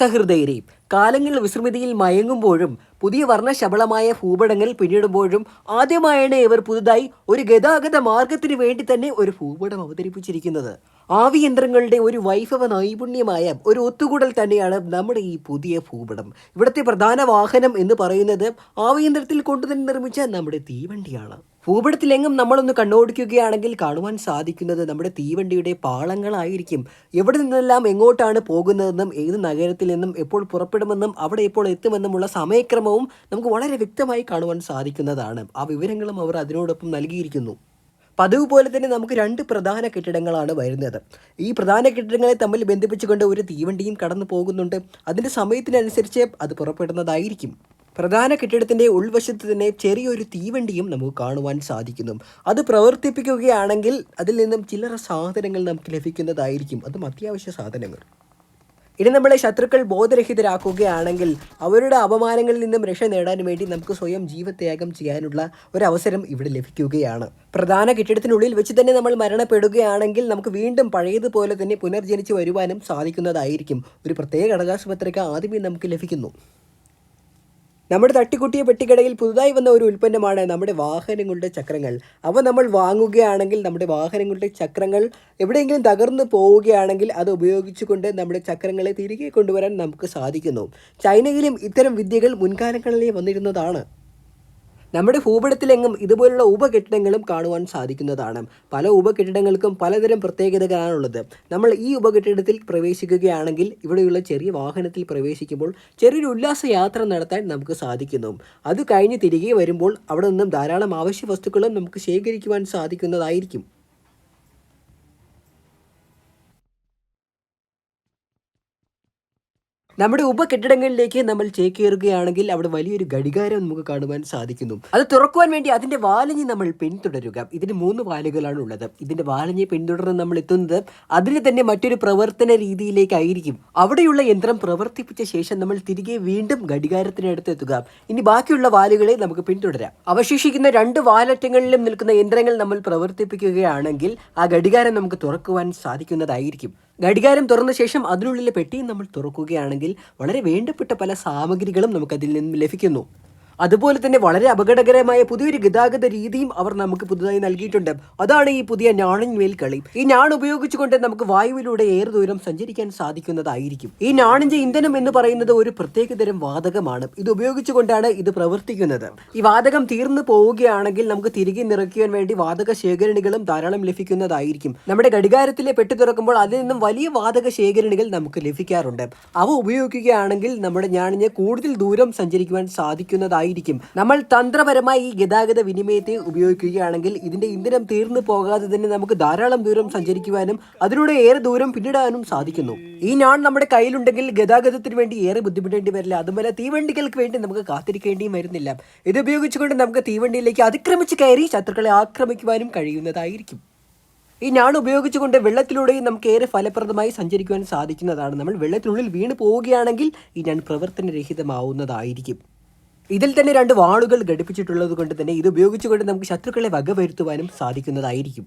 സഹൃദയരെ കാലങ്ങൾ വിസ്മൃതിയിൽ മയങ്ങുമ്പോഴും പുതിയ വർണശബളമായ ഭൂപടങ്ങൾ പിന്നിടുമ്പോഴും ആദ്യമായാണ് ഇവർ പുതുതായി ഒരു ഗതാഗത മാർഗത്തിന് വേണ്ടി തന്നെ ഒരു ഭൂപടം അവതരിപ്പിച്ചിരിക്കുന്നത്. ആവിയന്ത്രങ്ങളുടെ ഒരു വൈഭവ നൈപുണ്യമായ ഒരു ഒത്തുകൂടൽ തന്നെയാണ് നമ്മുടെ ഈ പുതിയ ഭൂപടം. ഇവിടുത്തെ പ്രധാന വാഹനം എന്ന് പറയുന്നത് ആവിയന്ത്രത്തിൽ കൊണ്ടുതന്നെ നിർമ്മിച്ച നമ്മുടെ തീവണ്ടിയാണ്. ഭൂപടത്തിലെങ്ങും നമ്മളൊന്ന് കണ്ണോടിക്കുകയാണെങ്കിൽ കാണുവാൻ സാധിക്കുന്നത് നമ്മുടെ തീവണ്ടിയുടെ പാളങ്ങളായിരിക്കും. എവിടെ നിന്നെല്ലാം എങ്ങോട്ടാണ് പോകുന്നതെന്നും ഏത് നഗരത്തിൽ നിന്നും എപ്പോൾ പുറപ്പെടുമെന്നും അവിടെ എപ്പോൾ എത്തുമെന്നുമുള്ള സമയക്രമവും നമുക്ക് വളരെ വ്യക്തമായി കാണുവാൻ സാധിക്കുന്നതാണ്. ആ വിവരങ്ങളും അവർ അതിനോടൊപ്പം നൽകിയിരിക്കുന്നു. പതിവ് പോലെ തന്നെ നമുക്ക് രണ്ട് പ്രധാന കെട്ടിടങ്ങളാണ് വരുന്നത്. ഈ പ്രധാന കെട്ടിടങ്ങളെ തമ്മിൽ ബന്ധിപ്പിച്ചുകൊണ്ട് ഒരു തീവണ്ടിയും കടന്നു പോകുന്നുണ്ട്. അതിന്റെ സമയത്തിനനുസരിച്ച് അത് പുറപ്പെടുന്നതായിരിക്കും. പ്രധാന കെട്ടിടത്തിന്റെ ഉൾവശത്ത് തന്നെ ചെറിയൊരു തീവണ്ടിയും നമുക്ക് കാണുവാൻ സാധിക്കുന്നു. അത് പ്രവർത്തിപ്പിക്കുകയാണെങ്കിൽ അതിൽ നിന്നും ചില്ലറ സാധനങ്ങൾ നമുക്ക് ലഭിക്കുന്നതായിരിക്കും. അതും അത്യാവശ്യ സാധനങ്ങൾ. ഇനി നമ്മളെ ശത്രുക്കൾ ബോധരഹിതരാക്കുകയാണെങ്കിൽ അവരുടെ അപമാനങ്ങളിൽ നിന്നും രക്ഷ നേടാൻ വേണ്ടി നമുക്ക് സ്വയം ജീവത്യാഗം ചെയ്യാനുള്ള ഒരു അവസരം ഇവിടെ ലഭിക്കുകയാണ്. പ്രധാന കെട്ടിടത്തിനുള്ളിൽ വെച്ച് തന്നെ നമ്മൾ മരണപ്പെടുകയാണെങ്കിൽ നമുക്ക് വീണ്ടും പഴയതുപോലെ തന്നെ പുനർജനിച്ച് വരുവാനും സാധിക്കുന്നതായിരിക്കും. ഒരു പ്രത്യേക ഘടകാശുപത്രിക ആദ്യമേ നമുക്ക് ലഭിക്കുന്നു. നമ്മുടെ തട്ടിക്കുട്ടിയ പെട്ടിക്കടയിൽ പുതുതായി വന്ന ഒരു ഉൽപ്പന്നമാണ് നമ്മുടെ വാഹനങ്ങളുടെ ചക്രങ്ങൾ. അവ നമ്മൾ വാങ്ങുകയാണെങ്കിൽ നമ്മുടെ വാഹനങ്ങളുടെ ചക്രങ്ങൾ എവിടെയെങ്കിലും തകർന്നു പോവുകയാണെങ്കിൽ അത് ഉപയോഗിച്ചുകൊണ്ട് നമ്മുടെ ചക്രങ്ങളെ തിരികെ കൊണ്ടുവരാൻ നമുക്ക് സാധിക്കുന്നു. ചൈനയിലും ഇത്തരം വിദ്യകൾ മുൻകാലങ്ങളിലേ വന്നിരുന്നതാണ്. നമ്മുടെ ഭൂപടത്തിലെങ്ങും ഇതുപോലുള്ള ഉപകെട്ടിടങ്ങളും കാണുവാൻ സാധിക്കുന്നതാണ്. പല ഉപകെട്ടിടങ്ങൾക്കും പലതരം പ്രത്യേകതകളാണുള്ളത്. നമ്മൾ ഈ ഉപകെട്ടിടത്തിൽ പ്രവേശിക്കുകയാണെങ്കിൽ ഇവിടെയുള്ള ചെറിയ വാഹനത്തിൽ പ്രവേശിക്കുമ്പോൾ ചെറിയൊരു ഉല്ലാസ യാത്ര നടത്താൻ നമുക്ക് സാധിക്കുന്നു. അത് കഴിഞ്ഞ് തിരികെ വരുമ്പോൾ അവിടെ നിന്നും ധാരാളം അവശ്യ വസ്തുക്കളും നമുക്ക് ശേഖരിക്കുവാൻ സാധിക്കുന്നതായിരിക്കും. നമ്മുടെ ഉപകെട്ടിടങ്ങളിലേക്ക് നമ്മൾ ചേക്കേറുകയാണെങ്കിൽ അവിടെ വലിയൊരു ഘടികാരം നമുക്ക് കാണുവാൻ സാധിക്കുന്നു. അത് തുറക്കുവാൻ വേണ്ടി അതിന്റെ വാലഞ്ഞി നമ്മൾ പിന്തുടരുക. ഇതിന് മൂന്ന് വാലുകളാണ് ഉള്ളത്. ഇതിന്റെ വാലഞ്ഞി പിന്തുടർന്ന് നമ്മൾ എത്തുന്നത് അതിന് തന്നെ മറ്റൊരു പ്രവർത്തന രീതിയിലേക്കായിരിക്കും. അവിടെയുള്ള യന്ത്രം പ്രവർത്തിപ്പിച്ച ശേഷം നമ്മൾ തിരികെ വീണ്ടും ഘടികാരത്തിനടുത്ത് എത്തുക. ഇനി ബാക്കിയുള്ള വാലുകളെ നമുക്ക് പിന്തുടരാം. അവശേഷിക്കുന്ന രണ്ട് വാലറ്റങ്ങളിലും നിൽക്കുന്ന യന്ത്രങ്ങൾ നമ്മൾ പ്രവർത്തിപ്പിക്കുകയാണെങ്കിൽ ആ ഘടികാരം നമുക്ക് തുറക്കുവാൻ സാധിക്കുന്നതായിരിക്കും. ഘടികാരം തുറന്ന ശേഷം അതിനുള്ളിലെ പെട്ടിയും നമ്മൾ തുറക്കുകയാണെങ്കിൽ വളരെ വേണ്ടപ്പെട്ട പല സാമഗ്രികളും നമുക്കതിൽ നിന്നും ലഭിക്കുന്നു. അതുപോലെ തന്നെ വളരെ അപകടകരമായ പുതിയൊരു ഗതാഗത രീതിയും അവർ നമുക്ക് പുതുതായി നൽകിയിട്ടുണ്ട്. അതാണ് ഈ പുതിയ ഞാണിൻമേൽ കളി. ഈ ഞാൺ ഉപയോഗിച്ചുകൊണ്ട് നമുക്ക് വായുവിലൂടെ ഏറെ ദൂരം സഞ്ചരിക്കാൻ സാധിക്കുന്നതായിരിക്കും. ഈ ഞാണിന്റെ ഇന്ധനം എന്ന് പറയുന്നത് ഒരു പ്രത്യേകതരം വാതകമാണ്. ഇത് ഉപയോഗിച്ചുകൊണ്ടാണ് ഇത് പ്രവർത്തിക്കുന്നത്. ഈ വാതകം തീർന്നു പോവുകയാണെങ്കിൽ നമുക്ക് തിരികെ നിറയ്ക്കുവാൻ വേണ്ടി വാതക ശേഖരണികളും ധാരാളം ലഭിക്കുന്നതായിരിക്കും. നമ്മുടെ ഘടികാരത്തിലെ പെട്ടി തുറക്കുമ്പോൾ അതിൽ നിന്നും വലിയ വാതക ശേഖരണികൾ നമുക്ക് ലഭിക്കാറുണ്ട്. അവ ഉപയോഗിക്കുകയാണെങ്കിൽ നമ്മുടെ ഞാണിന് കൂടുതൽ ദൂരം സഞ്ചരിക്കുവാൻ സാധിക്കുന്നതായിരിക്കും നമ്മൾ തന്ത്രപരമായി ഈ ഗതാഗത വിനിമയത്തെ ഉപയോഗിക്കുകയാണെങ്കിൽ ഇതിന്റെ ഇന്ധനം തീർന്നു പോകാതെ തന്നെ നമുക്ക് ധാരാളം ദൂരം സഞ്ചരിക്കുവാനും അതിലൂടെ ഏറെ ദൂരം പിന്നിടാനും സാധിക്കുന്നു. ഈ ഞാൻ നമ്മുടെ കയ്യിലുണ്ടെങ്കിൽ ഗതാഗതത്തിന് വേണ്ടി ഏറെ ബുദ്ധിമുട്ടേണ്ടി വരില്ല. അതുപോലെ തീവണ്ടികൾക്ക് വേണ്ടി നമുക്ക് കാത്തിരിക്കേണ്ടിയും വരുന്നില്ല. ഇത് ഉപയോഗിച്ചുകൊണ്ട് നമുക്ക് തീവണ്ടിയിലേക്ക് അതിക്രമിച്ച് കയറി ശത്രുക്കളെ ആക്രമിക്കുവാനും കഴിയുന്നതായിരിക്കും. ഈ ഞാൻ ഉപയോഗിച്ചുകൊണ്ട് വെള്ളത്തിലൂടെയും നമുക്ക് ഏറെ ഫലപ്രദമായി സഞ്ചരിക്കുവാൻ സാധിക്കുന്നതാണ്. നമ്മൾ വെള്ളത്തിനുള്ളിൽ വീണ് പോവുകയാണെങ്കിൽ ഈ ഞാൻ പ്രവർത്തനരഹിതമാവുന്നതായിരിക്കും. ഇതിൽ തന്നെ രണ്ട് വാളുകൾ ഘടിപ്പിച്ചിട്ടുള്ളത് കൊണ്ട് തന്നെ ഇത് ഉപയോഗിച്ചുകൊണ്ട് നമുക്ക് ശത്രുക്കളെ വകവരുത്തുവാനും സാധിക്കുന്നതായിരിക്കും.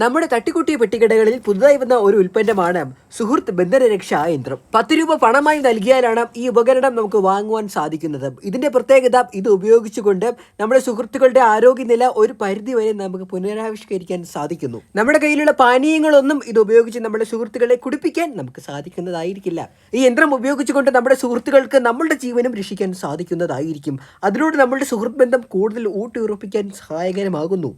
നമ്മുടെ തട്ടിക്കുട്ടിയ പെട്ടിക്കടകളിൽ പുതുതായി വന്ന ഒരു ഉൽപ്പന്നമാണ് സുഹൃത്ത് ബന്ധനരക്ഷാ യന്ത്രം. പത്ത് രൂപ പണമായി നൽകിയാലാണ് ഈ ഉപകരണം നമുക്ക് വാങ്ങുവാൻ സാധിക്കുന്നത്. ഇതിന്റെ പ്രത്യേകത ഇത് ഉപയോഗിച്ചുകൊണ്ട് നമ്മുടെ സുഹൃത്തുക്കളുടെ ആരോഗ്യനില ഒരു പരിധി വരെ നമുക്ക് പുനരാവിഷ്കരിക്കാൻ സാധിക്കുന്നു. നമ്മുടെ കയ്യിലുള്ള പാനീയങ്ങളൊന്നും ഇത് ഉപയോഗിച്ച് നമ്മുടെ സുഹൃത്തുക്കളെ കുടിപ്പിക്കാൻ നമുക്ക് സാധിക്കുന്നതായിരിക്കില്ല. ഈ യന്ത്രം ഉപയോഗിച്ചുകൊണ്ട് നമ്മുടെ സുഹൃത്തുക്കൾക്ക് നമ്മളുടെ ജീവനും രക്ഷിക്കാൻ സാധിക്കുന്നതായിരിക്കും. അതിലൂടെ നമ്മളുടെ സുഹൃത്ത് ബന്ധം കൂടുതൽ ഊട്ടിയുറപ്പിക്കാൻ സഹായകരമാകുന്നു.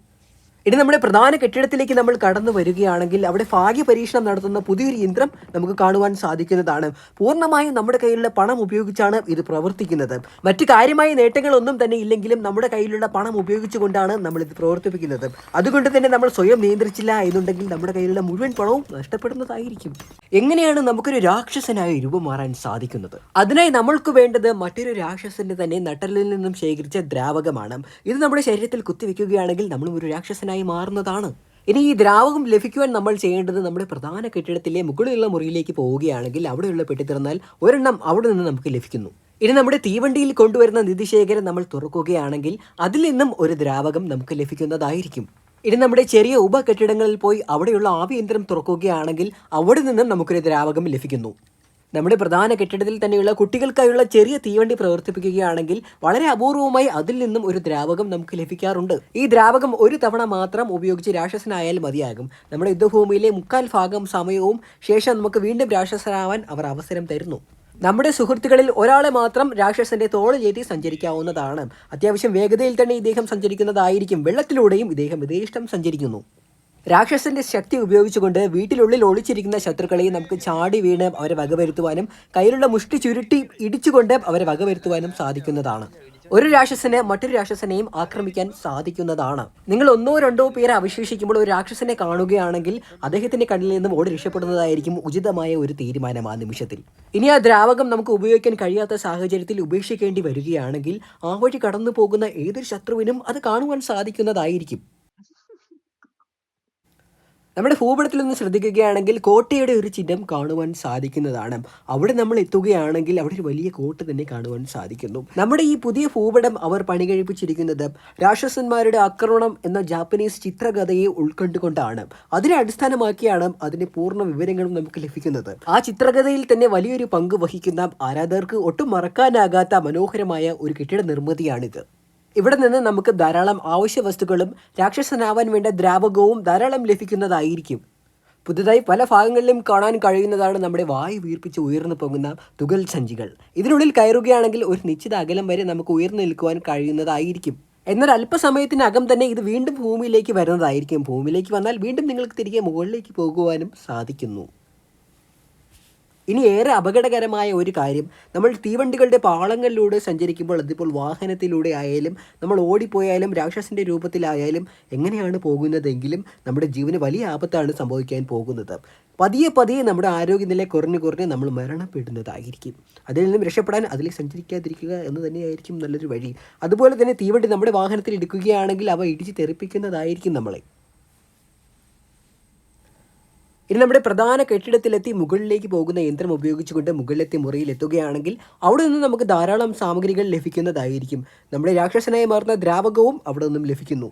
ഇനി നമ്മുടെ പ്രധാന കെട്ടിടത്തിലേക്ക് നമ്മൾ കടന്നു വരികയാണെങ്കിൽ അവിടെ ഭാഗ്യ പരീക്ഷണം നടത്തുന്ന പുതിയൊരു യന്ത്രം നമുക്ക് കാണുവാൻ സാധിക്കുന്നതാണ്. പൂർണമായും നമ്മുടെ കയ്യിലുള്ള പണം ഉപയോഗിച്ചാണ് ഇത് പ്രവർത്തിക്കുന്നത്. മറ്റു കാര്യമായ നേട്ടങ്ങളൊന്നും തന്നെ ഇല്ലെങ്കിലും നമ്മുടെ കയ്യിലുള്ള പണം ഉപയോഗിച്ചുകൊണ്ടാണ് നമ്മൾ ഇത് പ്രവർത്തിപ്പിക്കുന്നത്. അതുകൊണ്ട് തന്നെ നമ്മൾ സ്വയം നിയന്ത്രിച്ചില്ല എന്നുണ്ടെങ്കിൽ നമ്മുടെ കയ്യിലുള്ള മുഴുവൻ പണവും നഷ്ടപ്പെടുന്നതായിരിക്കും. എങ്ങനെയാണ് നമുക്കൊരു രാക്ഷസനായി രൂപം മാറാൻ സാധിക്കുന്നത്? അതിനായി നമ്മൾക്ക് വേണ്ടത് മറ്റൊരു രാക്ഷസന്റെ തന്നെ നട്ടലിൽ നിന്നും ശേഖരിച്ച ദ്രാവകമാണ്. ഇത് നമ്മുടെ ശരീരത്തിൽ കുത്തിവെക്കുകയാണെങ്കിൽ നമ്മളും ഒരു രാക്ഷസനായി മാറുന്നതാണ്. ഇനി ഈ ദ്രാവകം ലഭിക്കുവാൻ നമ്മൾ ചെയ്യേണ്ടത് നമ്മുടെ പ്രധാന കെട്ടിടത്തിലെ മുകളിലുള്ള മുറിയിലേക്ക് പോവുകയാണെങ്കിൽ അവിടെയുള്ള പെട്ടി തുറന്നാൽ ഒരെണ്ണം അവിടെ നിന്ന് നമുക്ക് ലഭിക്കുന്നു. ഇനി നമ്മുടെ തീവണ്ടിയിൽ കൊണ്ടുവരുന്ന നിധിശേഖരം നമ്മൾ തുറക്കുകയാണെങ്കിൽ അതിൽ നിന്നും ഒരു ദ്രാവകം നമുക്ക് ലഭിക്കുന്നതായിരിക്കും. ഇനി നമ്മുടെ ചെറിയ ഉപകെട്ടിടങ്ങളിൽ പോയി അവിടെയുള്ള ആവിയന്ത്രം തുറക്കുകയാണെങ്കിൽ അവിടെ നിന്നും നമുക്കൊരു ദ്രാവകം ലഭിക്കുന്നു. നമ്മുടെ പ്രധാന കെട്ടിടത്തിൽ തന്നെയുള്ള കുട്ടികൾക്കായുള്ള ചെറിയ തീവണ്ടി പ്രവർത്തിപ്പിക്കുകയാണെങ്കിൽ വളരെ അപൂർവമായി അതിൽ നിന്നും ഒരു ദ്രാവകം നമുക്ക് ലഭിക്കാറുണ്ട്. ഈ ദ്രാവകം ഒരു തവണ മാത്രം ഉപയോഗിച്ച് രാക്ഷസനായാൽ മതിയാകും. നമ്മുടെ യുദ്ധഭൂമിയിലെ മുക്കാൽ ഭാഗം സമയവും ശേഷം നമുക്ക് വീണ്ടും രാക്ഷസനാവാൻ അവർ അവസരം തരുന്നു. നമ്മുടെ സുഹൃത്തുക്കളിൽ ഒരാളെ മാത്രം രാക്ഷസന്റെ തോളിലേറ്റി സഞ്ചരിക്കാവുന്നതാണ്. അത്യാവശ്യം വേഗതയിൽ തന്നെ ഇദ്ദേഹം സഞ്ചരിക്കുന്നതായിരിക്കും. വെള്ളത്തിലൂടെയും ഇദ്ദേഹം യഥേഷ്ടം സഞ്ചരിക്കുന്നു. രാക്ഷസന്റെ ശക്തി ഉപയോഗിച്ചുകൊണ്ട് വീട്ടിനുള്ളിൽ ഒളിച്ചിരിക്കുന്ന ശത്രുക്കളെ നമുക്ക് ചാടി വീണ് അവരെ വകവരുത്തുവാനും കയ്യിലുള്ള മുഷ്ടി ചുരുട്ടി ഇടിച്ചുകൊണ്ട് അവരെ വകവരുത്തുവാനും സാധിക്കുന്നതാണ്. ഒരു രാക്ഷസന് മറ്റൊരു രാക്ഷസനെയും ആക്രമിക്കാൻ സാധിക്കുന്നതാണ്. നിങ്ങൾ ഒന്നോ രണ്ടോ പേരെ അവശേഷിക്കുമ്പോൾ ഒരു രാക്ഷസനെ കാണുകയാണെങ്കിൽ അദ്ദേഹത്തിന്റെ കണ്ണിൽ നിന്നും ഓടി രക്ഷപ്പെടുന്നതായിരിക്കും ഉചിതമായ ഒരു തീരുമാനം ആ നിമിഷത്തിൽ. ഇനി ആ ദ്രാവകം നമുക്ക് ഉപയോഗിക്കാൻ കഴിയാത്ത സാഹചര്യത്തിൽ ഉപേക്ഷിക്കേണ്ടി വരികയാണെങ്കിൽ ആ വഴി കടന്നു പോകുന്ന ഏതൊരു ശത്രുവിനും അത് കാണുവാൻ സാധിക്കുന്നതായിരിക്കും. നമ്മുടെ ഭൂപടത്തിൽ ഒന്ന് ശ്രദ്ധിക്കുകയാണെങ്കിൽ കോട്ടയുടെ ഒരു ചിഹ്നം കാണുവാൻ സാധിക്കുന്നതാണ്. അവിടെ നമ്മൾ എത്തുകയാണെങ്കിൽ അവിടെ ഒരു വലിയ കോട്ട തന്നെ കാണുവാൻ സാധിക്കുന്നു. നമ്മുടെ ഈ പുതിയ ഭൂപടം അവർ പണി കഴിപ്പിച്ചിരിക്കുന്നത് രാക്ഷസന്മാരുടെ ആക്രമണം എന്ന ജാപ്പനീസ് ചിത്രകഥയെ ഉൾക്കൊണ്ടുകൊണ്ടാണ്. അതിനെ അടിസ്ഥാനമാക്കിയാണ് അതിന്റെ പൂർണ വിവരങ്ങളും നമുക്ക് ലഭിക്കുന്നത്. ആ ചിത്രകഥയിൽ തന്നെ വലിയൊരു പങ്ക് വഹിക്കുന്ന ആരാധകർക്ക് ഒട്ടും മറക്കാനാകാത്ത മനോഹരമായ ഒരു കെട്ടിട നിർമ്മിതിയാണിത്. ഇവിടെ നിന്ന് നമുക്ക് ധാരാളം ആവശ്യ വസ്തുക്കളും രാക്ഷസനാവാൻ വേണ്ട ദ്രാവകവും ധാരാളം ലഭിക്കുന്നതായിരിക്കും. പുതുതായി പല ഭാഗങ്ങളിലും കാണാൻ കഴിയുന്നതാണ് നമ്മുടെ വായു വീർപ്പിച്ച് ഉയർന്നു പോകുന്ന തുകൽ സഞ്ചികൾ. ഇതിനുള്ളിൽ കയറുകയാണെങ്കിൽ ഒരു നിശ്ചിത അകലം വരെ നമുക്ക് ഉയർന്നു നിൽക്കുവാൻ കഴിയുന്നതായിരിക്കും. എന്നാൽ അല്പസമയത്തിനകം തന്നെ ഇത് വീണ്ടും ഭൂമിയിലേക്ക് വരുന്നതായിരിക്കും. ഭൂമിയിലേക്ക് വന്നാൽ വീണ്ടും നിങ്ങൾക്ക് തിരികെ മുകളിലേക്ക് പോകുവാനും സാധിക്കുന്നു. ഇനി ഏറെ അപകടകരമായ ഒരു കാര്യം നമ്മൾ തീവണ്ടികളുടെ പാളങ്ങളിലൂടെ സഞ്ചരിക്കുമ്പോൾ അതിപ്പോൾ വാഹനത്തിലൂടെ ആയാലും നമ്മൾ ഓടിപ്പോയാലും രാക്ഷസിന്റെ രൂപത്തിലായാലും എങ്ങനെയാണ് പോകുന്നതെങ്കിലും നമ്മുടെ ജീവന് വലിയ ആപത്താണ് സംഭവിക്കാൻ പോകുന്നത്. പതിയെ പതിയെ നമ്മുടെ ആരോഗ്യനില കുറഞ്ഞു കുറഞ്ഞ് നമ്മൾ മരണപ്പെടുന്നതായിരിക്കും. അതിൽ നിന്നും രക്ഷപ്പെടാൻ അതിൽ സഞ്ചരിക്കാതിരിക്കുക എന്ന് തന്നെയായിരിക്കും നല്ലൊരു വഴി. അതുപോലെ തന്നെ തീവണ്ടി നമ്മുടെ വാഹനത്തിൽ എടുക്കുകയാണെങ്കിൽ അവ ഇടിച്ച് തെറിപ്പിക്കുന്നതായിരിക്കും നമ്മളെ. ഇനി നമ്മുടെ പ്രധാന കെട്ടിടത്തിലെത്തി മുകളിലേക്ക് പോകുന്ന യന്ത്രം ഉപയോഗിച്ചുകൊണ്ട് മുകളിലെത്തി മുറിയിൽ എത്തുകയാണെങ്കിൽ അവിടെ നിന്ന് നമുക്ക് ധാരാളം സാമഗ്രികൾ ലഭിക്കുന്നതായിരിക്കും. നമ്മുടെ രാക്ഷസനായി മാറുന്ന ദ്രാവകവും അവിടെ നിന്നും ലഭിക്കുന്നു.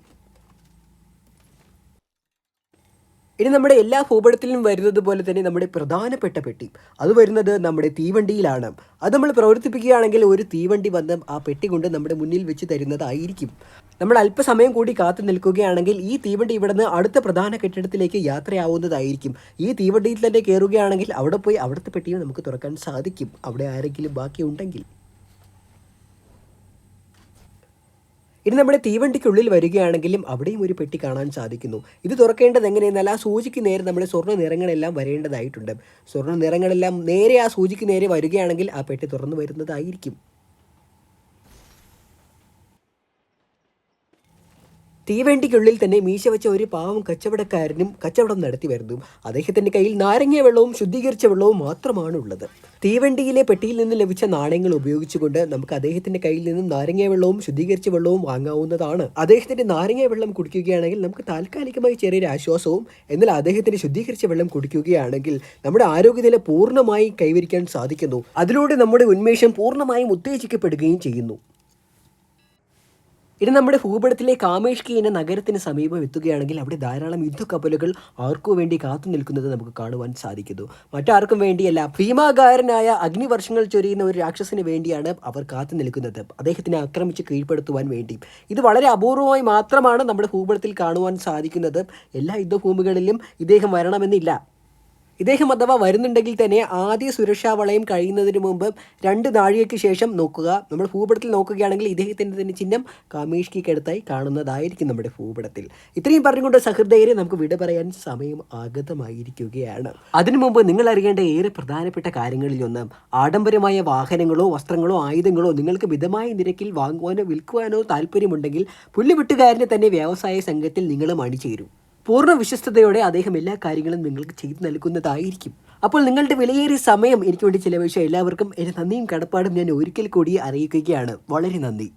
ഇനി നമ്മുടെ എല്ലാ ഭൂപടത്തിലും വരുന്നത് പോലെ തന്നെ നമ്മുടെ പ്രധാനപ്പെട്ട പെട്ടി. അത് വരുന്നത് നമ്മുടെ തീവണ്ടിയിലാണ്. അത് നമ്മൾ പ്രവർത്തിപ്പിക്കുകയാണെങ്കിൽ ഒരു തീവണ്ടി വന്ന് ആ പെട്ടി കൊണ്ട് നമ്മുടെ മുന്നിൽ വെച്ച് തരുന്നതായിരിക്കും. നമ്മൾ അല്പസമയം കൂടി കാത്തു നിൽക്കുകയാണെങ്കിൽ ഈ തീവണ്ടി ഇവിടെ നിന്ന് അടുത്ത പ്രധാന കെട്ടിടത്തിലേക്ക് യാത്രയാവുന്നതായിരിക്കും. ഈ തീവണ്ടിയിൽ തന്നെ കയറുകയാണെങ്കിൽ അവിടെ പോയി അവിടുത്തെ പെട്ടിയും നമുക്ക് തുറക്കാൻ സാധിക്കും. അവിടെ ആരെങ്കിലും ബാക്കി ഉണ്ടെങ്കിൽ ഇനി നമ്മുടെ തീവണ്ടിക്കുള്ളിൽ വരികയാണെങ്കിലും അവിടെയും ഒരു പെട്ടി കാണാൻ സാധിക്കുന്നു. ഇത് തുറക്കേണ്ടത് എങ്ങനെയെന്നാൽ ആ സൂചിക്ക് നേരെ നമ്മുടെ സ്വർണ നിറങ്ങളെല്ലാം വരേണ്ടതായിട്ടുണ്ട്. സ്വർണ നിറങ്ങളെല്ലാം നേരെ ആ സൂചിക്ക് നേരെ വരികയാണെങ്കിൽ ആ പെട്ടി തുറന്നു വരുന്നതായിരിക്കും. തീവണ്ടിക്കുള്ളിൽ തന്നെ മീശ വെച്ച ഒരു പാവം കച്ചവടക്കാരനും കച്ചവടം നടത്തി വരുന്നു. അദ്ദേഹത്തിന്റെ കയ്യിൽ നാരങ്ങ വെള്ളവും ശുദ്ധീകരിച്ച വെള്ളവും മാത്രമാണ് ഉള്ളത് തീവണ്ടിയിലെ പെട്ടിയിൽ നിന്ന് ലഭിച്ച നാണയങ്ങൾ ഉപയോഗിച്ചുകൊണ്ട് നമുക്ക് അദ്ദേഹത്തിന്റെ കയ്യിൽ നിന്നും നാരങ്ങ വെള്ളവും ശുദ്ധീകരിച്ച വെള്ളവും വാങ്ങാവുന്നതാണ്. അദ്ദേഹത്തിന്റെ നാരങ്ങ വെള്ളം കുടിക്കുകയാണെങ്കിൽ നമുക്ക് താൽക്കാലികമായി ചെറിയൊരു ആശ്വാസവും എന്നാൽ അദ്ദേഹത്തിന്റെ ശുദ്ധീകരിച്ച വെള്ളം കുടിക്കുകയാണെങ്കിൽ നമ്മുടെ ആരോഗ്യനില പൂർണമായി കൈവരിക്കാൻ സാധിക്കുന്നു. അതിലൂടെ നമ്മുടെ ഉന്മേഷം പൂർണമായും ഉത്തേജിക്കപ്പെടുകയും ചെയ്യുന്നു. ഇനി നമ്മുടെ ഭൂപടത്തിലെ കാമേഷ്കി എന്ന നഗരത്തിന് സമീപം എത്തുകയാണെങ്കിൽ അവിടെ ധാരാളം യുദ്ധക്കപ്പലുകൾ ആർക്കു വേണ്ടി കാത്തു നിൽക്കുന്നത് നമുക്ക് കാണുവാൻ സാധിക്കുന്നു. മറ്റാർക്കും വേണ്ടിയല്ല. ഭീമാകാരനായ അഗ്നിവർഷങ്ങൾ ചൊരിയുന്ന ഒരു രാക്ഷസിന് വേണ്ടിയാണ് അവർ കാത്തു നിൽക്കുന്നത്. അദ്ദേഹത്തിനെ ആക്രമിച്ച് കീഴ്പ്പെടുത്തുവാൻ വേണ്ടി. ഇത് വളരെ അപൂർവമായി മാത്രമാണ് നമ്മുടെ ഭൂപടത്തിൽ കാണുവാൻ സാധിക്കുന്നത്. എല്ലാ യുദ്ധഭൂമികളിലും ഇദ്ദേഹം വരണമെന്നില്ല. ഇദ്ദേഹം അഥവാ വരുന്നുണ്ടെങ്കിൽ തന്നെ ആദ്യ സുരക്ഷാ വളയം കഴിയുന്നതിന് മുമ്പ് രണ്ട് നാഴികയ്ക്ക് ശേഷം നോക്കുക. നമ്മൾ ഭൂപടത്തിൽ നോക്കുകയാണെങ്കിൽ ഇദ്ദേഹത്തിന്റെ തന്നെ ചിഹ്നം കാമേഷ്കിക്കടുത്തായി കാണുന്നതായിരിക്കും നമ്മുടെ ഭൂപടത്തിൽ. ഇത്രയും പറഞ്ഞുകൊണ്ട് സഹൃദയരെ നമുക്ക് വിട പറയാൻ സമയം ആഗതമായിരിക്കുകയാണ്. അതിനു മുമ്പ് നിങ്ങൾ അറിയേണ്ട ഏറെ പ്രധാനപ്പെട്ട കാര്യങ്ങളിലൊന്ന് ആഡംബരമായ വാഹനങ്ങളോ വസ്ത്രങ്ങളോ ആയുധങ്ങളോ നിങ്ങൾക്ക് മിതമായ നിരക്കിൽ വാങ്ങുവാനോ വിൽക്കുവാനോ താല്പര്യമുണ്ടെങ്കിൽ പുല്ലുവിട്ടുകാരനെ തന്നെ വ്യവസായ സംഘത്തിൽ നിങ്ങളും അണിചേരും പൂർണ വിശ്വസ്തയോടെ അദ്ദേഹം എല്ലാ കാര്യങ്ങളും നിങ്ങൾക്ക് ചെയ്തു നൽകുന്നതായിരിക്കും. അപ്പോൾ നിങ്ങളുടെ വിലയേറിയ സമയം എനിക്ക് വേണ്ടി ചിലവഴിച്ച എല്ലാവർക്കും എന്റെ നന്ദിയും കടപ്പാടും ഞാൻ ഒരിക്കൽ കൂടി അറിയിക്കുകയാണ്. വളരെ നന്ദി.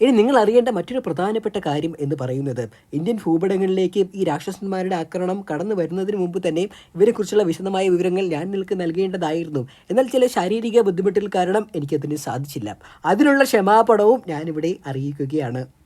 ഇനി നിങ്ങൾ അറിയേണ്ട മറ്റൊരു പ്രധാനപ്പെട്ട കാര്യം എന്ന് പറയുന്നത് ഇന്ത്യൻ ഭൂപടങ്ങളിലേക്ക് ഈ രാക്ഷസന്മാരുടെ ആക്രമണം കടന്നു വരുന്നതിന് മുമ്പ് തന്നെ ഇവരെക്കുറിച്ചുള്ള വിശദമായ വിവരങ്ങൾ ഞാൻ നിങ്ങൾക്ക് നൽകേണ്ടതായിരുന്നു. എന്നാൽ ചില ശാരീരിക ബുദ്ധിമുട്ടുകൾ കാരണം എനിക്കതിന് സാധിച്ചില്ല. അതിനുള്ള ക്ഷമാപണവും ഞാനിവിടെ അറിയിക്കുകയാണ്.